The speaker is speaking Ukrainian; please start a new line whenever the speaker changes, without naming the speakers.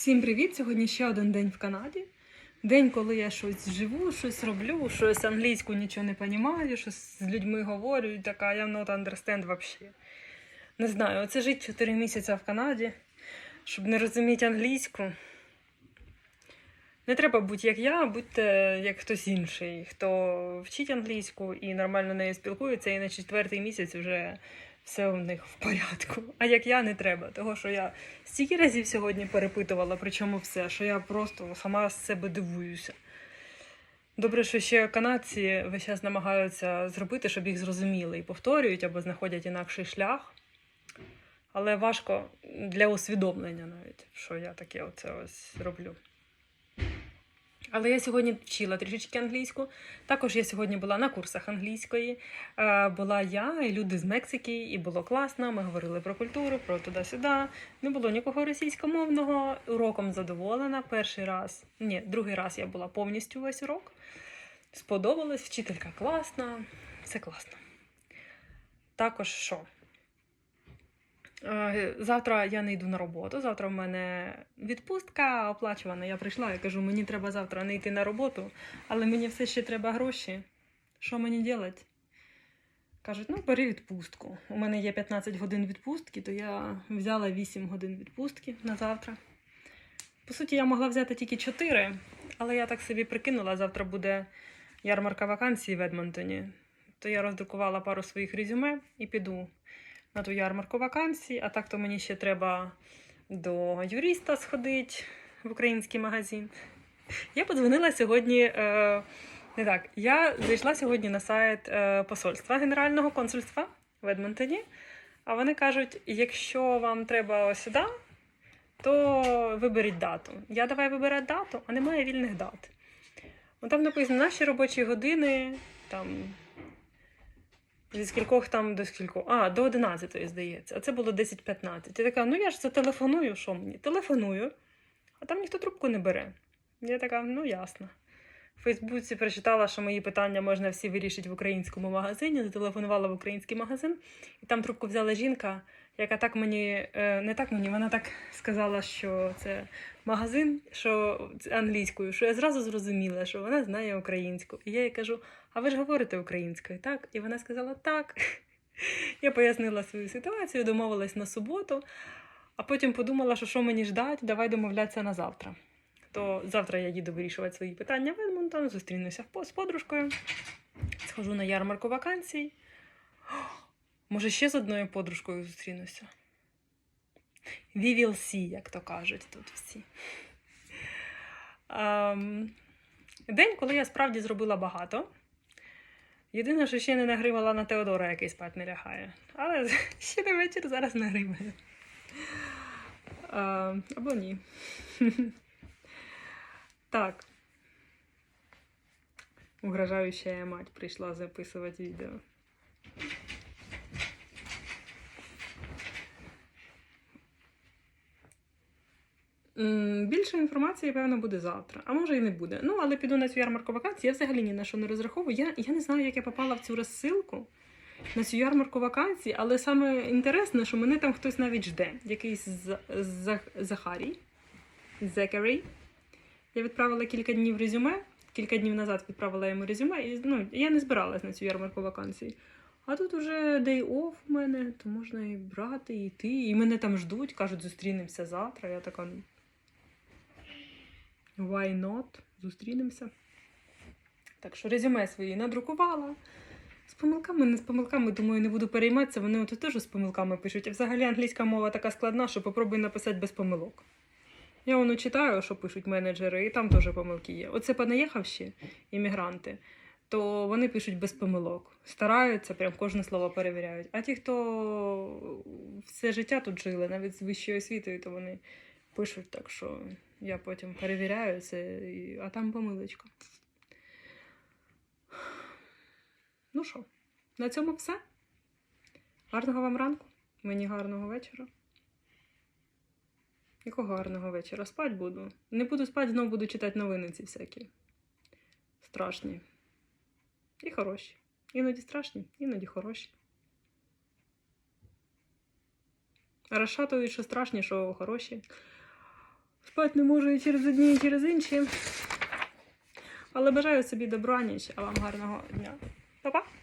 Всім привіт! Сьогодні ще один день в Канаді. День, коли я щось живу, щось роблю, щось англійську нічого не розумію, щось з людьми говорю, і така I'm not understand вообще. Не знаю, оце жити 4 місяці в Канаді, щоб не розуміти англійську. Не треба бути як я, будьте як хтось інший, хто вчить англійську і нормально нею спілкується, і на четвертий місяць вже все у них в порядку. А як я не треба, того що я стільки разів сьогодні перепитувала, причому все, що я просто сама з себе дивуюся. Добре, що ще канадці весь час намагаються зробити, щоб їх зрозуміли і повторюють або знаходять інакший шлях. Але важко для усвідомлення навіть, що я таке оце ось роблю. Але я сьогодні вчила трішечки англійську. Також я сьогодні була на курсах англійської. Е, Була я і люди з Мексики, і було класно. Ми говорили про культуру, про туди-сюди. Не було нікого російськомовного. Уроком задоволена. Перший раз, ні, другий раз я була повністю весь урок. Сподобалось, вчителька класна, все класно. Також що? Е, Завтра я не йду на роботу. Завтра в мене відпустка оплачувана. Я прийшла і кажу, мені треба завтра не йти на роботу, але мені все ще треба гроші. Що мені робити? Кажуть, ну бери відпустку. У мене є 15 годин відпустки, то я взяла 8 годин відпустки на завтра. По суті, я могла взяти тільки 4, але я так собі прикинула, завтра буде ярмарка вакансій в Едмонтоні. То я роздрукувала пару своїх резюме і піду на ту ярмарку вакансій, а так то мені ще треба до юриста сходити в український магазин. Я подзвонила сьогодні. Е, не так, я зайшла сьогодні на сайт е, посольства Генерального консульства в Едмонтоні. А вони кажуть: якщо вам треба сюди, то виберіть дату. Я давай вибирати дату, а немає вільних дат. Ну, Там написано наші робочі години, там Зі скількох там до скількох? А, до 11, здається. А це було 10-15. Я така, ну я ж зателефоную, що мені? Телефоную, а там ніхто трубку не бере. Я така, ну ясно. В Фейсбуці прочитала, що мої питання можна всі вирішити в українському магазині. Зателефонувала в український магазин, і там трубку взяла жінка, яка так мені, е, не так мені, вона так сказала, що це магазин, що це англійською, що я зразу зрозуміла, що вона знає українську. І я їй кажу, а ви ж говорите українською, так? І вона сказала так. Я пояснила свою ситуацію, домовилась на суботу, а потім подумала, що що мені ждать, давай домовлятися на завтра. То завтра я їду вирішувати свої питання в зустрінуся з подружкою, схожу на ярмарку вакансій. Може, ще з одною подружкою зустрінуся. We will see, як то кажуть тут всі. Ем, День, коли я справді зробила багато. Єдине, що ще не нагривала на Теодора, який спать не лягає. Але ще не вечір зараз нагриваю. Ем, Або ні. Так. Угрожающая мать прийшла записувати відео. Більше інформації, певно, буде завтра, а може і не буде. Ну, але піду на цю ярмарку вакансій. Я взагалі ні на що не розраховую. Я, я не знаю, як я попала в цю розсилку на цю ярмарку вакансій, але саме інтересне, що мене там хтось навіть жде. Якийсь З- Зах- Захарій. Зекарій. Я відправила кілька днів резюме. Кілька днів назад відправила йому резюме, і ну, я не збиралась на цю ярмарку вакансій. А тут уже day off у мене, то можна і брати, і йти. І мене там ждуть, кажуть, зустрінемося завтра. Я така. ну, Why not? Зустрінемося. Так що резюме свої надрукувала. З помилками, не з помилками, думаю, не буду перейматися. Вони от теж з помилками пишуть. А взагалі англійська мова така складна, що попробуй написати без помилок. Я воно читаю, що пишуть менеджери, і там теж помилки є. Оце понаїхавші іммігранти, то вони пишуть без помилок. Стараються, прям кожне слово перевіряють. А ті, хто все життя тут жили, навіть з вищою освітою, то вони пишуть так, що я потім перевіряю це, а там помилочка. Ну що, на цьому все. Гарного вам ранку, мені гарного вечора. Якого гарного вечора? Спать буду. Не буду спати, знову буду читати новини ці всякі. Страшні. І хороші. Іноді страшні, іноді хороші. Розшатують, що страшні, що хороші. Спати не можу і через одні, і через інші. Але бажаю собі добраніч, а вам гарного дня. Па-па!